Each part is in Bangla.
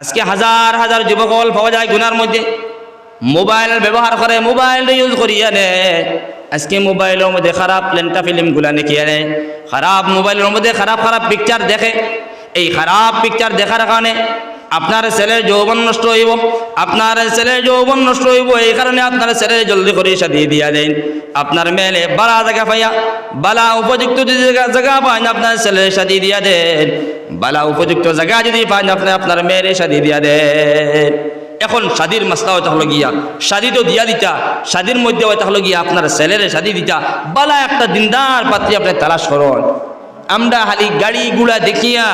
আজকে হাজার হাজার যুবক পাওয়া যায় গুনার মধ্যে। মোবাইল ব্যবহার করে মোবাইল ইউজ করিয়া নে আজকে মোবাইলের মধ্যে খারাপ লেন্টা ফিল্মগুলা নাকি আনে। খারাপ মোবাইলের মধ্যে খারাপ খারাপ পিকচার দেখে। এই খারাপ পিকচার দেখার কারণে আপনার ছেলের যৌবন নষ্ট হইব, আপনার ছেলের যৌবন নষ্ট হইব, এই কারণে আপনার ছেলে জলদি করে সাদিয়ে দিয়া দেন। আপনার মেলে বালা জায়গা পাইয়া, বালা উপযুক্ত যদি জায়গা- পান, আপনার ছেলে সাদি দিয়া দেন। বালা উপযুক্ত জায়গা যদি পান, আপনি আপনার মেয়ের সাদি দিয়া দেন। এখন শাদির মাস্তা হইতে হলো গিয়া শাদি তো দিয়া দিতা শাদির মধ্যে হইতে হলো গিয়া আপনার ছেলের শাদি দিতা। বালা একটা দিনদার পাত্রী আপনি তালাশ করুন। আমরা হালি গাড়ি গুড়া দেখিয়া,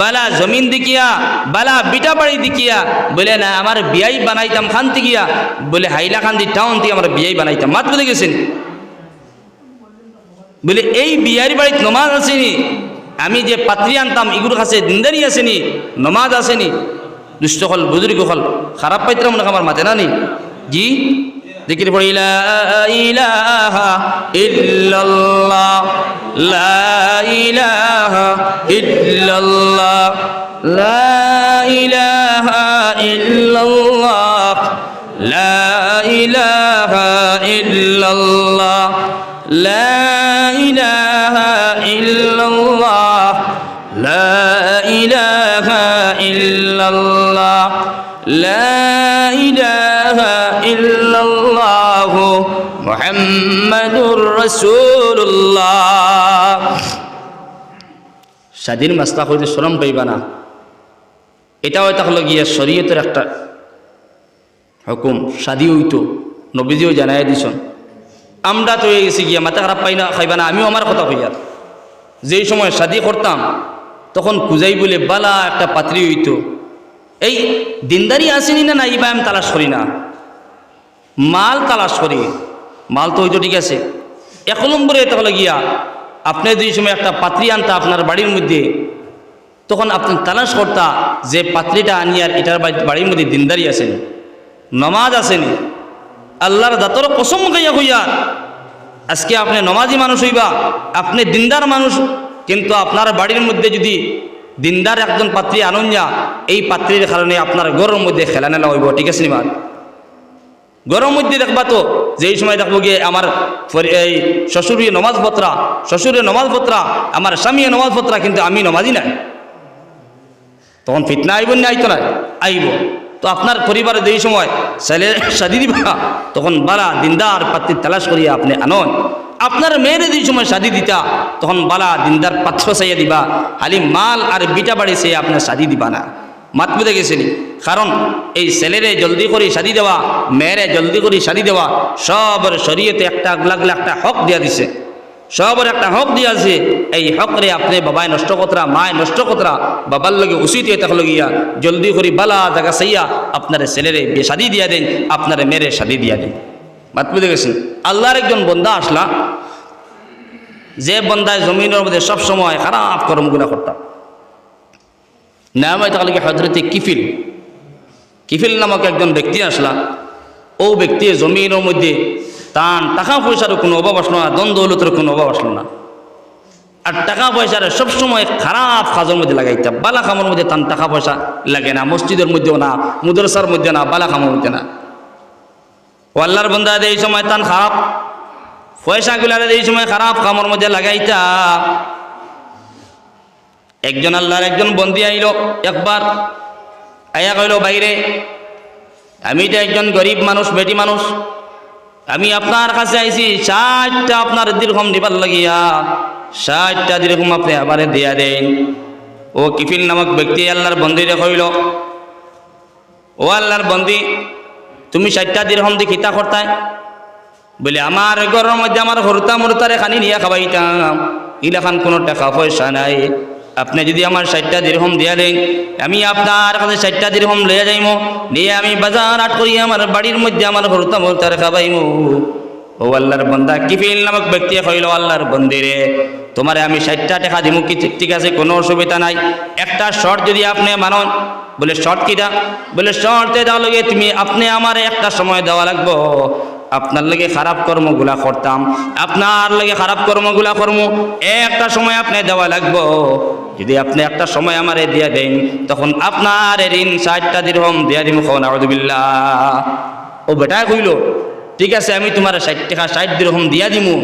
বালা জমিন দেখিয়া, বালা বিটা বাড়ি দেখিয়া, বলে, না, আমার বিয়াই বানাইতাম খান গিয়া। বলে, হাইলা খান্দি টাউন থেকে আমার বিয়াই বানাইতাম। মাত বলে গেছেন বলে, এই বিয়ার বাড়িতে নমাজ আসেনি। আমি যে পাত্রী আনতাম ইগুর কাছে দিনদারি আসেনি। নমাজ আসেনি। দুষ্ট হল, বুজুর্গ হল, খারাপ পাইতাম আমার মাতে না নি? জি? ذكر পড়ি لا إله إلا الله. لا إله إلا الله. لا إله إلا الله. لا إله إلا الله. لا إله إلا الله স্বাধীন মাস্তা হইতে শরম পাইবা না। এটাও এটা হলো গিয়া শরীয়তের একটা হুকুম স্বাধী হইত। নবীজিও জানাই দিছন, আমরা তো হয়ে গিয়া, মাথা খারাপ পাই না, খাইবা না, আমিও আমার কথা কইয়ার যেই সময় স্বাধী করতাম, তখন কুজাই বলে, বালা, একটা পাত্রি হইতো। এই দিনদারি আসেনি না না ইবা আমি তালাশ করি না। মাল তালাশ করি। মাল তো হইতো ঠিক আছে এক নম্বরে তাহলে গিয়া আপনি দুই সময় একটা পাত্রী আনতা আপনার বাড়ির মধ্যে, তখন আপনি তালাশ করতা যে পাত্রীটা আনিয়ার এটার বাড়ি- বাড়ির মধ্যে দিনদারি আসেনি নমাজ আসেনি আল্লাহর দাতর কসম গাইয়া হইয়া আজকে আপনি নমাজি মানুষ হইবা, আপনি দিনদার মানুষ, কিন্তু আপনার বাড়ির মধ্যে যদি দিনদার একজন পাত্রী আনন যা এই পাত্রীর কারণে আপনার গরম মধ্যে খেলা নেলা হইব, ঠিক আছে নিবার গরম মধ্যে দেখবা তো, যেই সময় দেখব গিয়ে আমার এই শ্বশুরের নমাজ পত্রা শ্বশুরের নমাজ পত্রা, আমার স্বামীর নমাজ পত্রা কিন্তু আমি নমাজি নাই। তখন ফিতনা আইব না আইতো না? আইব। তো আপনার পরিবারে যেই সময় ছেলে শাদি দিবা, তখন বালা দিনদার পাত্রী তালাশ করিয়া আপনি আনন। আপনার মেয়েরে যেই সময় শাদি দিতা, তখন বালা দিনদার পাত্র চাইয়া দিবা, খালি মাল আর বিটা বাড়ি সে আপনার শাদি দিবা না। মাত বুঝে গেছেনি? কারণ এই ছেলেরে জলদি করে শাদি দেওয়া, মেয়েরে জলদি করে শাদি দেওয়া, সবর শরীয়তে একটা লাগলে একটা হক দিয়া দিছে। সবার একটা হক দিয়া আছে এই হকরে আপনি বাবায় নষ্ট কতরা, মায় নষ্ট কতরা, বাবার লগে উচিত এটা হলো গিয়া জলদি করে বালা জায়গা সাইয়া আপনার ছেলেরে শাদি দিয়া দেন, আপনার মেয়েরে শাদি দিয়া দেন। বাত বুঝে গেছেন? আল্লাহর একজন বন্দা আসলা, যে বন্দায় জমিনের মধ্যে সবসময় খারাপ কর্মগুলা করতাম। নাম হয় তাহলে হজরতে কিফিল? কিফিল নামক একজন ব্যক্তি আসলা। ও ব্যক্তি জমিনের মধ্যে তান টাকা পয়সার কোনো অভাব আসলো না, দ্বন্দ্ব দৌলতের কোনো অভাব আসলো না। আর টাকা পয়সার সবসময় খারাপ কাজের মধ্যে লাগাইতে বালা কামের মধ্যে তান টাকা পয়সা লাগে না, মসজিদের মধ্যেও না, মুদরসার মধ্যে না, বালা কামের মধ্যে না। ও আল্লাহর বন্ধা এই সময় তান খারাপ পয়সা পয়সাগুলারে এই সময় খারাপ কামের মধ্যে লাগাইতা। একজন আল্লাহর একজন বন্দি আইল, একবার আয়া কইল, বাইরে, আমি তো একজন গরিব মানুষ, বেটি মানুষ। আমি আপনার কাছে আইছি, ষাটটা আপনার দীর্ঘম দিবার লাগিয়া, ষাটটা দীর্ঘম আপনি আবারে দিয়া দেন। ও কিফিল নামক ব্যক্তি আল্লাহর বন্দিরে কইল, ও আল্লাহর বন্দি, তুমি ষাটটা দীর্ঘম দি খিতা করতায় বলে, আমার ঘরের মধ্যে আমার হরতা মরতারে খানি নিয়ে খাবাইতাম ইলাখান কোনো টাকা পয়সা নাই। আপনি যদি আমার ষাটটা দীর্ঘম দিয়া দেন, আমি আপনার কাছে ষাটটা দীর্ঘম লইয়া যাইমো নিয়ে আমি বাজার আট করি আমার বাড়ির মধ্যে আমার হরতা মরতারে খাবাইমো। ও আল্লাহর বন্দা, কিফিল নামক ব্যক্তি হইল আল্লাহর বন্দিরে তোমারে আমি ষাটটা টাকা দিমু, কি ঠিক- ঠিক আছে, কোনো অসুবিধা নাই। একটা শর্ট যদি আপনি মানন, বলে শর্ট কিটা বলে শর্টে দেওয়া লগে তুমি আপনি আমার একটা সময় দেওয়া লাগবো। আপনার লাগে খারাপ কর্মগুলা করতাম, আপনার লাগে খারাপ কর্মগুলা কর্ম, একটা সময় আপনি দেওয়া লাগবো। যদি আপনি একটা সময় আমারে দিয়া দেন, তখন আপনার ঋণ ষাটটা দিরহম দিয়া দিম খাওয়া ও বেটায় কইল, ঠিক আছে, আমি তোমার ষাট টাকা ষাট দিরহম দিয়া দিমু,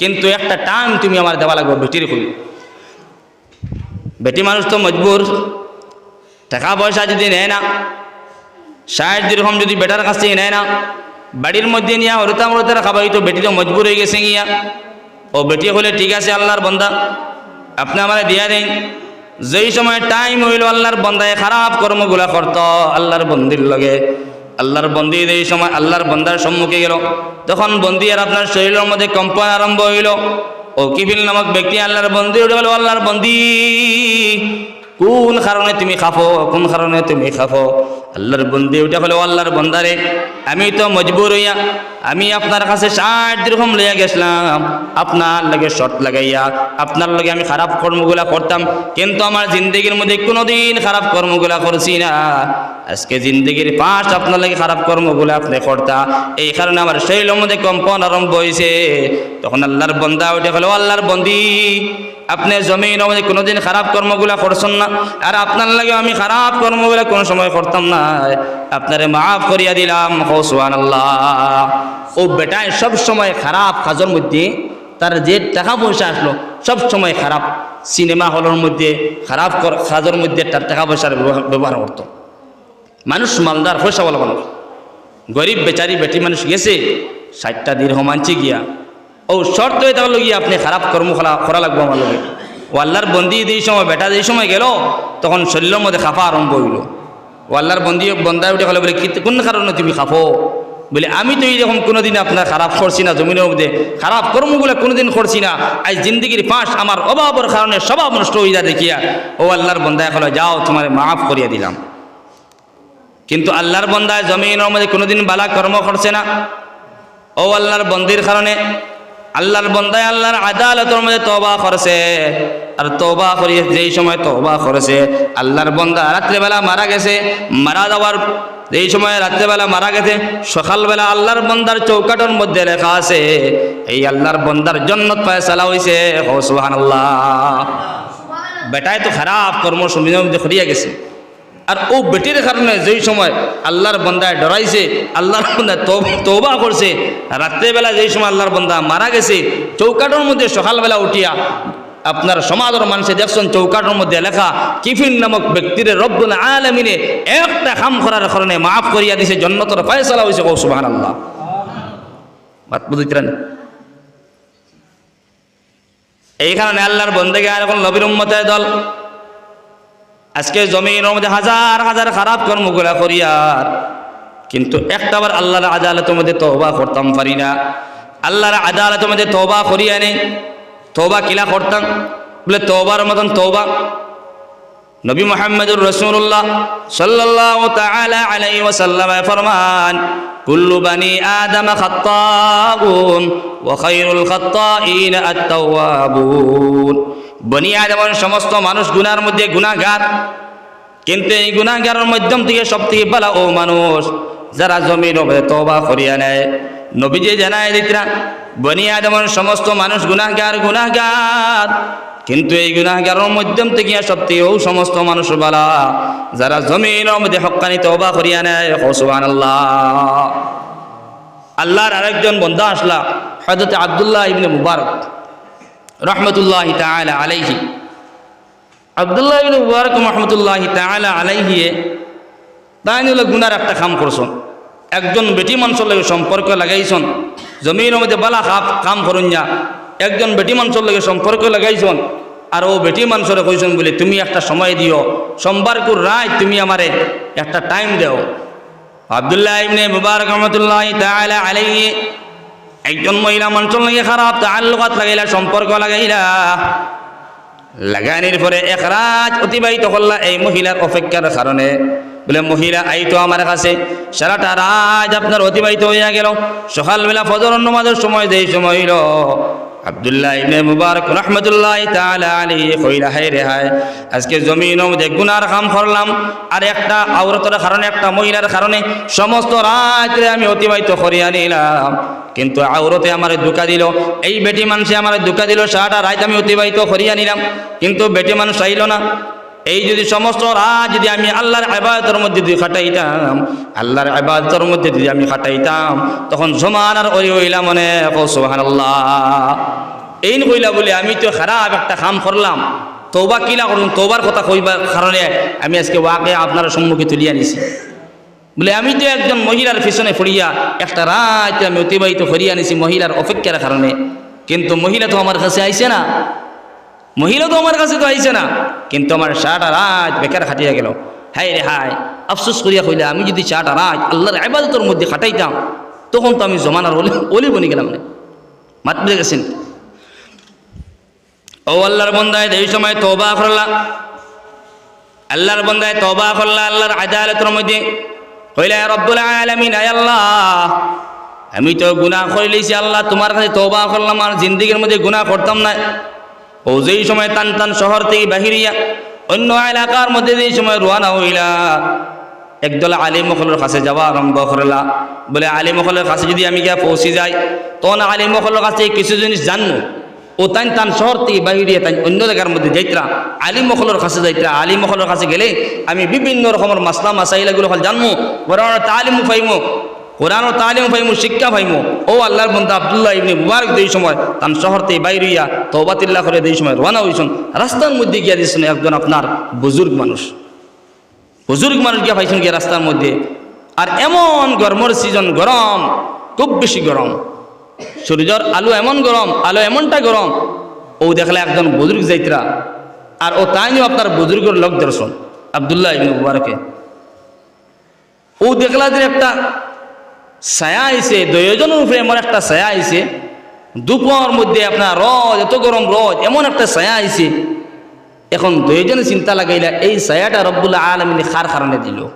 কিন্তু একটা টান তুমি আমার দেওয়া লাগবে, বেটির কইল। বেটি মানুষ তো মজবুর, টাকা পয়সা যদি নেয় না, ষাট দিরহম যদি বেটার কাছ থেকে নেয় না বাড়ির মধ্যে নিয়ে হরতাম হরতার খাবাই তো বেটি তো মজবুর হয়ে গেছে গিয়া। ও বেটি হলে ঠিক আছে আল্লাহর বন্দা, আপনি আমার দিয়া দেন। যেই সময় টাইম হইল, আল্লাহর বন্দায় খারাপ কর্মগুলা করত, আল্লাহর বন্দির লগে। আল্লাহর বন্দি এই সময় আল্লাহর বন্দার সম্মুখে গেল, তখন বন্দি আর আপনার শরীরের মধ্যে কম্পন আরম্ভ হইল। ও কিফিল নামক ব্যক্তি আল্লাহর বন্দি উঠে গেল আল্লাহর বন্দি কোন কারণে তুমি খাফো, কোন কারণে তুমি খাফো? আল্লাহর বন্দি ওটা হলো আল্লাহর বন্দারে। আমি তো মজবুর হইয়া আমি আপনার কাছে ষাট দীর্ঘম লইয়া গেছিলাম। আপনার লাগে শর্ট লাগাইয়া, আপনার লগে আমি খারাপ কর্মগুলা করতাম, কিন্তু আমার জিন্দগির মধ্যে কোনোদিন খারাপ কর্মগুলা করছি না। আজকে জিন্দগির পাঁচ আপনার লাগে খারাপ কর্মগুলো আপনি করতা, এই কারণে আমার শরীরের মধ্যে কম্পন আরম্ভ হয়েছে তখন আল্লাহর বন্দা উঠে হলো আল্লাহর বন্দি, আপনি জমিন মধ্যে কোনোদিন খারাপ কর্মগুলা করছেন না, আর আপনার লাগে আমি খারাপ কর্মগুলা কোনো সময় করতাম না। আপনারে মাফ করিয়া দিলাম, ও বেটায় সব সময় খারাপ কাজের মধ্যে তার যে টাকা পয়সা আসলো সব সময় খারাপ। সিনেমা হলের মধ্যে খারাপ কাজের মধ্যে তার টাকা পয়সার ব্যবহার- করতো। মানুষ মালদার পয়সা বলা মানুষ গরিব বেচারি বেটি মানুষ গেছে, ষাটটা দীর্ঘ মানছি গিয়া। ও শর্ত হয়ে তাহলে গিয়া আপনি খারাপ কর্ম করা করা লাগবো আমার লগে। ও আল্লাহর বন্দি যেই সময়, বেটা যেই সময় গেল, তখন শরীরের মধ্যে খাফা আরম্ভ হইল। ও আল্লাহর বন্দি, বন্দায় উঠে গেলে বলে কোন কারণে তুমি খাফো? বলে, আমি তো এইরকম কোনোদিন আপনার খারাপ করছি না, জমিনের মধ্যে খারাপ কর্মগুলো কোনোদিন করছি না। আজ জিন্দগির পাশ আমার অভাবের কারণে স্বভাব নষ্ট হয়ে হইয়া দেখিয়া। ও আল্লাহর বন্দায় হলো যাও, তোমার মাফ করিয়া দিলাম। কিন্তু আল্লাহর বন্দায় জমিনের মধ্যে কোনোদিন বালা কর্ম করছে না। ও আল্লাহর বন্দির কারণে আল্লাহর বন্দায় আল্লাহর আদালতের মধ্যে তবা করেছে। আর তবা করিয়ে যেই সময় তবা করেছে, আল্লাহর বন্দা রাত্রেবেলা মারা গেছে, মারা যাওয়ার এই সময় রাত্রেবেলা মারা গেছে, সকালবেলা আল্লাহর বন্দার চৌকাটোর মধ্যে লেখা আছে, এই আল্লাহর বন্দার জন্নত ফয়সালা হয়েছে ও সুবহানাল্লাহ। বেটায় তো খারাপ কর্ম মধ্যে করিয়া গেছে। আর ও বেটির কারণে যেই সময় আল্লাহর বন্দায় ডরাইছে, আল্লাহর বন্দা তৌবা করছে, রাত্রেবেলা যেই সময় আল্লাহর বন্দা মারা গেছে চৌকাটোর মধ্যে সকালবেলা উঠিয়া আপনার সমাজের মানুষে দেখছেন চৌকাটোর মধ্যে লেখা, কিফিন নামক ব্যক্তির রব্বুল আলমিনে একটা কাম করার কারণে মাফ করিয়া দিছে, জন্নতর ফয়সালা হয়েছে ও সুবাহ আল্লাহ এই কারণে আল্লাহর বন্দেগে আর এখন নবীর উম্মতের দল আজকে জমিনের মধ্যে হাজার হাজার খারাপ কর্মগুলা করিয়ার কিন্তু একটাবার আল্লাহর আদালতের মধ্যে তওবা করতাম পারি না। আল্লাহর আদালতের মধ্যে তওবা করিয়া নেই তওবা কিলা করতাম, বলে তওবার মতন তওবা। নবী মোহাম্মদুর রসুল্লাহ সাল্লাহ তাআলা আলাইহি ওয়াসাল্লাম ফরমান, কুল্লু বানি আদম খাত্তাবুন ওয়া খায়রুল খাত্তাইন আত-তাওয়াবুন। বনি যেমন সমস্ত মানুষ গুনার মধ্যে গুনাহগার। কিন্তু এই গুনাহগারের মাধ্যম থেকে সব থেকে ভালো ও মানুষ যারা জমির তওবা করিয়া নেয়। নবীজি জানায় দিতরা বনিয়া আদমের সমস্ত মানুষ গুনাহগার গুনাহগার। কিন্তু এই গুনাহগারের মাধ্যম থেকে সব থেকে ও সমস্ত মানুষ বালা যারা জমিনের মধ্যে হক্কানি তওবা করিয়া নেয়। সুবহানাল্লাহ। আল্লাহর আরেকজন বন্ধা আসলা, হযরত আব্দুল্লাহ ইবনে মুবারক। রহমতুল্লাহ তাআলা আলাইহি। আব্দুল্লাহ মুবারক রহমতুল্লাহ তাআলা আলাইহি তাই হলো গুনার একটা কাম করছন। একজন বেটি মানুষের লগে সম্পর্ক লাগাইছন। জমির মধ্যে বালা কাপ কাম করুন যা একজন বেটি মানুষের লগে সম্পর্ক লাগাইছন। আর ও বেটি মানুষের কইছন বলে, তুমি একটা সময় দিও। সোমবার কুর রায় তুমি আমারে একটা টাইম দেও। আব্দুল্লাহ ইবনে মুবারক রহমতুল্লাহ তাআলা আলাইহি একজন মহিলা মানুষের লাগে খারাপ তাল্লুকাত লাগাইলা, সম্পর্ক লাগাইলা। লাগানির পরে এক রাত অতিবাহিত করলা এই মহিলার অপেক্ষার কারণে। বলে, মহিলা আইতো আমার কাছে। সারাটা রাত আপনার অতিবাহিত হইয়া গেল। সকালবেলা ফজর নমাজের সময় যেই সময় আব্দুল্লাহ ইবনে মুবারক রহমতুল্লাহ তাআলা আলাইহি কইলা হে রে হায়, আজকে জমিনও মধ্যে গুনার কাম করলাম, আর একটা আওরতের কারণে, একটা মহিলার কারণে সমস্ত রাত্রে আমি অতিবাহিত করিয়া নিলাম। কিন্তু আওরতে আমার দুকা দিল, এই বেটি মানুষে আমার দুকা দিল, সারাটা রাত আমি অতিবাহিত করিয়া নিলাম। কিন্তু বেটি মানুষ চাইল না। এই যদি সমস্ত রাত যদি আমি আল্লাহর আবাদতের মধ্যে যদি খাটাইতাম, আল্লাহর আবাদতের মধ্যে যদি আমি খাটাইতাম, তখন সমান আর ওই হইলা মনে সোহান আল্লাহ এই কইলা বলে আমি তো খারাপ একটা কাম করলাম। তৌবা কিলা করুন তৌবার কথা কইবার কারণে আমি আজকে ওয়াকে আপনার সম্মুখে তুলিয়া নিছি বলে আমি তো একজন মহিলার পিছনে পড়িয়া একটা রাত আমি অতিবাহিত করিয়া নিছি মহিলার অপেক্ষার কারণে। কিন্তু মহিলা তো আমার কাছে আইছে না। মহিলা তো আমার কাছে তো আইছে না। কিন্তু আমার সারাটা রাত বেকার খাটিয়া গেল। হাই রে হাই আফসোস করিয়া কইলে আমি যদি চারটা রাত আল্লাহর আবাদতের মধ্যে খাটাইতাম, তখন তো আমি জমানার অলি অলি বনি গেলাম না মাত বুঝে গেছেন। ও আল্লাহর বন্দায়, এই সময় তবা করলা। আল্লাহর বন্দায় তবা করলা, আল্লাহর আদালতের মধ্যে। কইলা রব্বুল আলামিন, আয় আল্লাহ, আমি তো গুনাহ করে লইছি আল্লাহ, তোমার কাছে তবা করলাম আর জিন্দিগির মধ্যে গুনাহ করতাম না। ও যেই সময় টান টান শহর থেকে বাহিরিয়া, অন্য এলাকার মধ্যে যেই সময় রোয়ানা হইলা, একদল আলিমখলের কাছে যাওয়া আরম্ভ করলা। বলে আলিমখলের কাছে যদি আমি গিয়া পৌঁছে যাই, তখন আলিমখলের কাছে কিছু জিনিস জানব। ও তাই তান শহর থেকে বাহিরিয়া, তাই অন্য জায়গার মধ্যে যাইতরা আলিমখলের কাছে যাইতরা। আলিমখলের কাছে গেলে আমি বিভিন্ন রকমের মাসলা, মাসাইলাগুলো জানব। বড় তালিমু পাইমো কোরআন তালিম পাইমু শিক্ষা পাইমু ও আল্লাহর বন্ধা আবদুল্লাহ ইবনে মুবারক দেই সময়, তান শহর থেকে বাইরিয়া তৌবাতিল্লাহ করে দেই সময় রওনা হইছেন। রাস্তার মধ্যে গিয়া দিয়েছেন একজন আপনার বুজুর্গ মানুষ। বুজুর্গ মানুষ গিয়া পাইছেন গিয়া রাস্তার মধ্যে। আর এমন গরমর সিজন গরম, খুব বেশি গরম। সূর্যর আলো এমন গরম, আলো এমনটা গরম। ও দেখলে একজন বুজুর্গ যাইতরা। আর ও তাইও আপনার বুজুর্গের লোক দর্শন, আবদুল্লাহ ইবনে মুবারকে। ও দেখলা যে একটা ছায়া আইছে দুজনের উপরে এমন একটা ছায়া আইছে। দুপুর মধ্যে আপনার রদ, এত গরম রদ, এমন একটা ছায়া আইছে। এখন দুইজনে চিন্তা লাগাইলা, এই ছায়াটা রব্বুল্লাহ আলমিনে খার কারণে দিল?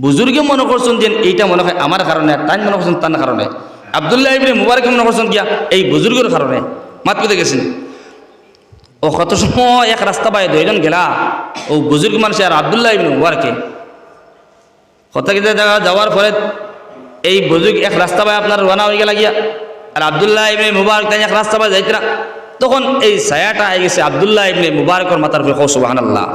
বুজুর্গে মনে করছেন যে এইটা মনে হয় আমার কারণে, তাই মনে করছেন তার কারণে। আবদুল্লাহ ইবনে মুবারক মনে করছেন গিয়া, এই বুজুর্গের কারণে। মাত পেতে গেছেন। ও কত সময় এক রাস্তা পায় দুইজন গেলা, ও বুজুর্গ মানুষ আর আবদুল্লাহ ইবনে মুবারকে। জায়গা যাওয়ার পরে এই বুজুর্গ এক রাস্তা পায় আপনার রওনা হয়ে গেলা গিয়া। আর আবদুল্লাহ ইবনে মুবারক তাই এক রাস্তা পায় যাইতরা। তখন এই ছায়াটা আই গেছে আবদুল্লাহ ইবনে মুবারকর মাথার উপরে সুবাহান আল্লাহ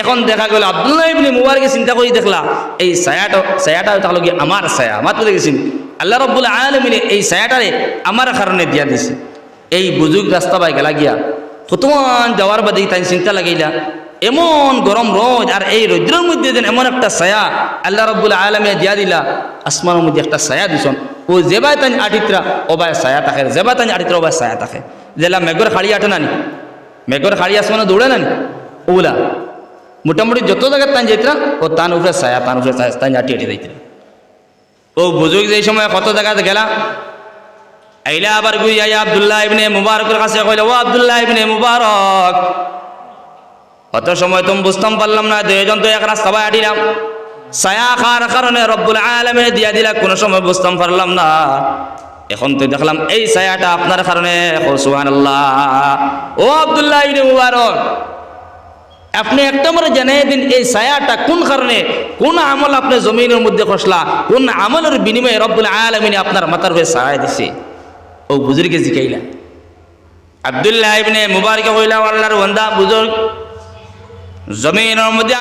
এখন দেখা গেল আবদুল্লাহ ইবনে মুবারকে চিন্তা করি দেখলা, এই ছায়াটা ছায়াটা তাহলে কি আমার ছায়া আমার তো দেখেছেন? আল্লাহ রব্বুল আলমিনে এই ছায়াটারে আমার কারণে দিয়া দিছে। এই বুজুর্গ রাস্তা পাই গেলা গিয়া। কতমান যাওয়ার বাদে তাই চিন্তা লাগাইলা এমন গরম রোদ আর এই রৌদ্রের মধ্যে যেন এমন একটা ছায়া আল্লাহ রব্বুল আলমে দিয়া দিলা। আসমানের মধ্যে একটা ছায়া দিছন। ও যেবাই তাই আটিত্রা ওবায় ছায়া থাকে যেবাই তাই আটিত্রা ওবায় ছায়া থাকে। যেলা মেঘর খাড়ি আটে নানি? মেঘর খাড়ি আসমানে দৌড়ে নানি? ওলা মোটামুটি যত জায়গায় তান যাইতরা, ও তান উপরে ছায়া, তান উপরে ছায়া, তান আটি আটি যাইতরা। ও বুজুর্গ যেই সময় কত জায়গাতে গেলা? আইলা আবার গুই আইয়া আবদুল্লাহ ইবনে মুবারকের কাছে কইলা, ও আবদুল্লাহ ইবনে মুবারক অত সময় তুমি বুঝতাম পারলাম না দুজন তো এক রাস্তা বাই আটিলাম ছায়া খার কারণে রব্বুল আলমে দিয়া দিলা, কোনো সময় বুঝতাম পারলাম না। এখন তো দেখলাম এই ছায়াটা আপনার কারণে সুহান ও আবদুল্লাহ মুবারক, আপনি একটা মনে জানিয়ে দিন এই ছায়াটা কোন কারণে, কোন আমল আপনি জমিনের মধ্যে খসলা, কোন আমলের বিনিময়ে রব্বুল আলমিনে আপনার মাথার হয়ে ছায়া দিছে। ও বুজুর্গে জিকাইলা। আবদুল্লাহ ইবনে মুবারকে হইলা আল্লাহর ওয়ান্দা বুজুর্গ। জমিনের মধ্যে